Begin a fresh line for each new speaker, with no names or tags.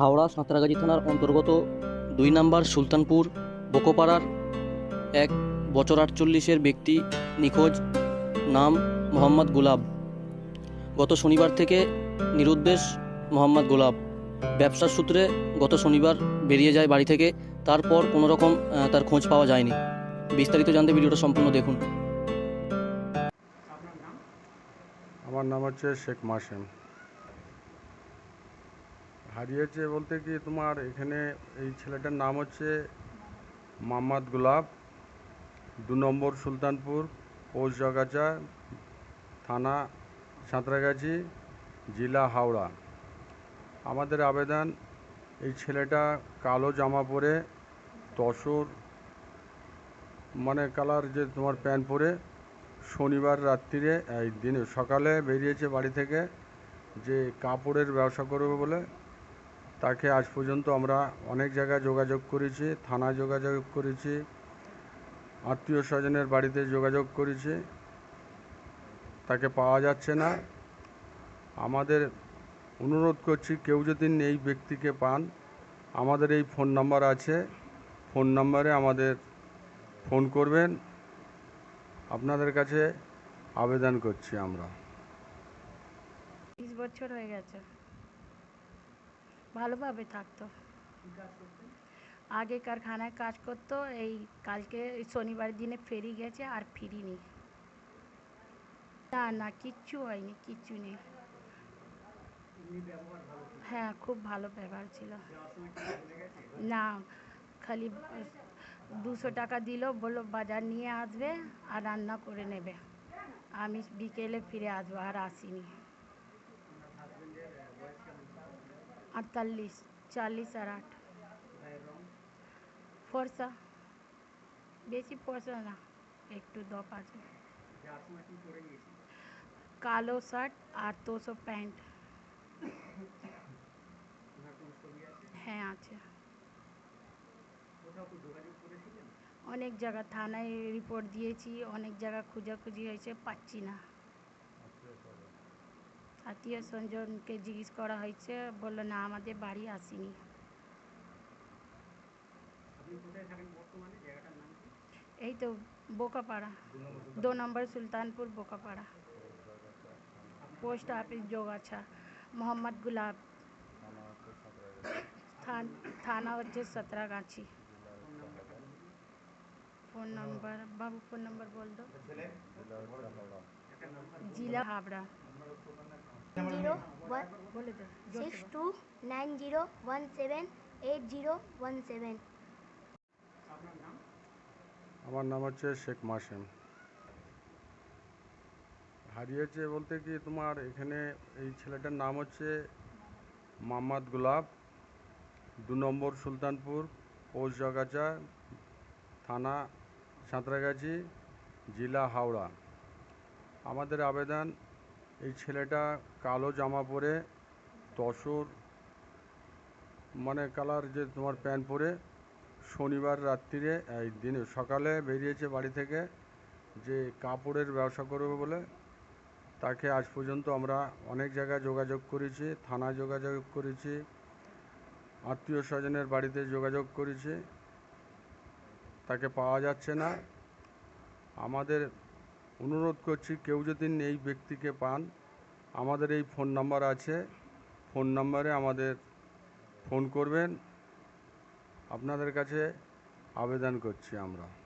হাওড়া সাঁতরাগাছি থানার অন্তর্গত দুই নম্বর সুলতানপুর বোকোপাড়ার এক বছর আটচল্লিশের ব্যক্তি নিখোঁজ নাম মোহাম্মদ গুলাব গত শনিবার থেকে নিরুদ্দেশ মোহাম্মদ গোলাপ। ব্যবসার সূত্রে গত শনিবার বেরিয়ে যায় বাড়ি থেকে তারপর কোনো রকম তার খোঁজ পাওয়া যায়নি। বিস্তারিত জানতে ভিডিওটা সম্পূর্ণ দেখুন।
আমার নাম হচ্ছে শেখ মাসেম। হারিয়েছে বলতে কি তোমার এখানে এই ছেলেটার নাম হচ্ছে মোহাম্মদ গুলাব দু নম্বর সুলতানপুর, পোস্ট থানা সাঁতরাগাছি, জেলা হাওড়া। আমাদের আবেদন, এই ছেলেটা কালো জামা পরে, তসর মানে কালার যে তোমার প্যান্ট পরে, শনিবার রাত্রিরে, এই দিনে সকালে বেরিয়েছে বাড়ি থেকে, যে কাপড়ের ব্যবসা করবে বলে তাকে আজ পর্যন্ত আমরা অনেক জায়গায় যোগাযোগ করেছি, থানায় যোগাযোগ করেছি, আত্মীয় স্বজনের বাড়িতে যোগাযোগ করেছি। তাকে পাওয়া যাচ্ছে না। আমাদের অনুরোধ করছি, কেউ যদি এই ব্যক্তিকে পান, আমাদের এই ফোন নাম্বার আছে। ফোন নাম্বারে আমাদের ফোন করবেন। আপনাদের কাছে আবেদন করছি আমরা।
বিশ বছর হয়ে গেছে। ভালোভাবে থাকতো। আগে কারখানায় কাজ করতো, এই কালকে শনিবার দিনে ফেরি গেছে আর ফিরিনি। না না, কিচ্ছু হয়নি, কিচ্ছু নেই। হ্যাঁ খুব ভালো ব্যবহার ছিল। না, খালি দুশো টাকা দিল, বলল বাজার নিয়ে আসবে আর রান্না করে নেবে। আমি বিকেলে ফিরে আসব আর আসিনি। अड़तालीस चालीस আর আট ফর্সা বেশি ফর্সা না একটু দপ আছে কালো শার্ট আর তোসো প্যান্ট হ্যাঁ আছে অনেক জায়গা থানায় রিপোর্ট দিয়েছি অনেক জায়গা খোঁজাখুঁজি হয়েছে পাচ্ছি না আত্মীয় স্বজনকে জিজ্ঞেস করা হয়েছে বললো না আমাদের বাড়ি আসেনি এই তো বোকাপাড়া দো number Sultanpur Bokapara post office Jogachha Mohammad Gulab থান- থানা হচ্ছে সতরাগাছি ফোন নম্বর বাবু ফোন নম্বর বল দো जिला Howrah zero
six two nine zero one seven eight zero one seven.
আমার নাম হচ্ছে শেখ মাসেম। হারিয়েছে বলতে কি তোমার এখানে এই ছেলেটার নাম হচ্ছে মোহাম্মদ গোলাপ। দু নম্বর সুলতানপুর পোস্ট থানা সাঁতরাগাছি, জেলা হাওড়া। আমাদের আবেদন এই ছেলেটা কালো জামা পরে, তসর মানে কালার যে তোমার প্যান্ট পরে, শনিবার রাত্রিরে, এই দিনে, সকালে বেরিয়েছে বাড়ি থেকে যে কাপড়ের ব্যবসা করবে বলে। তাকে আজ পর্যন্ত আমরা অনেক জায়গায় যোগাযোগ করেছি, থানায় যোগাযোগ করেছি, আত্মীয় স্বজনের বাড়িতে যোগাযোগ করেছি। তাকে পাওয়া যাচ্ছে না। আমাদের অনুরোধ করছি, কেউ যদি এই ব্যক্তিকে পান, আমাদের এই ফোন নাম্বার আছে। ফোন নাম্বারে আমাদের ফোন করবেন। আপনাদের কাছে আবেদন করছি আমরা।